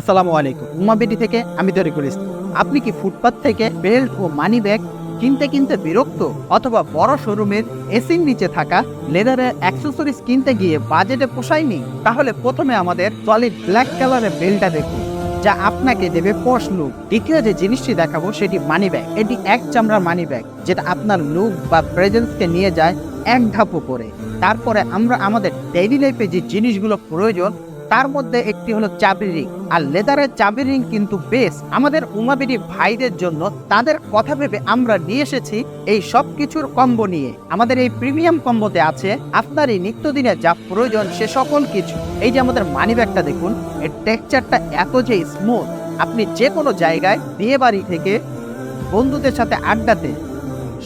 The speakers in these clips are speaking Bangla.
আসসালামু আলাইকুম। উমাবেটি থেকে আমি তরিকুল ইসলাম। আপনি কি ফুটপাত থেকে বেল্ট ও মানি ব্যাগ কিনতে কিনতে বিরক্ত অথবা বড় শোরুমের এসির নিচে থাকা লেদারের অ্যাক্সেসরিজ কিনতে গিয়ে বাজেটে পোষায়নি? তাহলে প্রথমে আমাদের সলিড ব্ল্যাক কালারের বেলটা দেখুন, যা আপনাকে দেবে পশ লুক দ্বিতীয় যে জিনিসটি দেখাবো সেটি মানি ব্যাগ। এটি এক চামড়ার মানি ব্যাগ, যেটা আপনার লুক বা প্রেজেন্সকে নিয়ে যায় এক ধাপ উপরে। তারপরে আমরা আমাদের ডেইলি লাইফে যে জিনিসগুলো প্রয়োজন তার মধ্যে একটি হলো চাবি রিং। আর লেদারের চাবি রিং কিন্তু বেশ আমাদের উমাবিডি ভাইদের জন্য তাদের কথা ভেবে আমরা নিয়ে এসেছি এই সব কিছুর কম্বো নিয়ে। আমাদের এই প্রিমিয়াম কম্বোতে আছে আপনার এই নিত্যদিনে যা প্রয়োজন সে সকল কিছু। এই যে আমাদের মানি ব্যাগটা দেখুন, এর টেক্সচারটা এত যে স্মুথ আপনি যে কোনো জায়গায় বিয়ে বাড়ি থেকে বন্ধুদের সাথে আড্ডাতে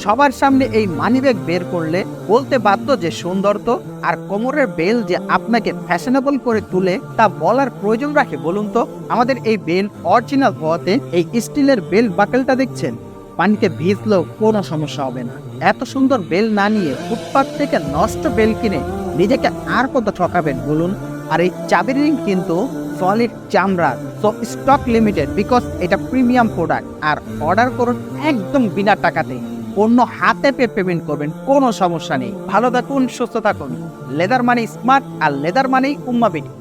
সবার সামনে এই মানিব্যাগ বের করলে বলতে বাধ্য যে সুন্দর তো, আর কোমরের বেল যে আপনাকে ফ্যাশনেবল করে তুলে তা বলার প্রয়োজন রাখে বলুন তো? আমাদের এই বেল অরিজিনাল হওয়াতে এই স্টিলের বেল বাকেলটা দেখছেন? পানিতে ভিজলেও কোনো সমস্যা হবে না। এত সুন্দর বেল না নিয়ে ফুটপাত থেকে নষ্ট বেল কিনে নিজেকে আর কত ঠকাবেন বলুন? আর এই চাবির রিং কিন্তু সলিড চামড়ার সো স্টক লিমিটেড বিকজ এটা প্রিমিয়াম প্রোডাক্ট আর অর্ডার করুন একদম বিনা টাকাতে পণ্য হাতে পে পেমেন্ট করবেন, কোনো সমস্যা নেই। ভালো থাকুন, সুস্থ থাকুন। লেদার মানি স্মার্ট আর লেদার মানেই উম্মাবিটি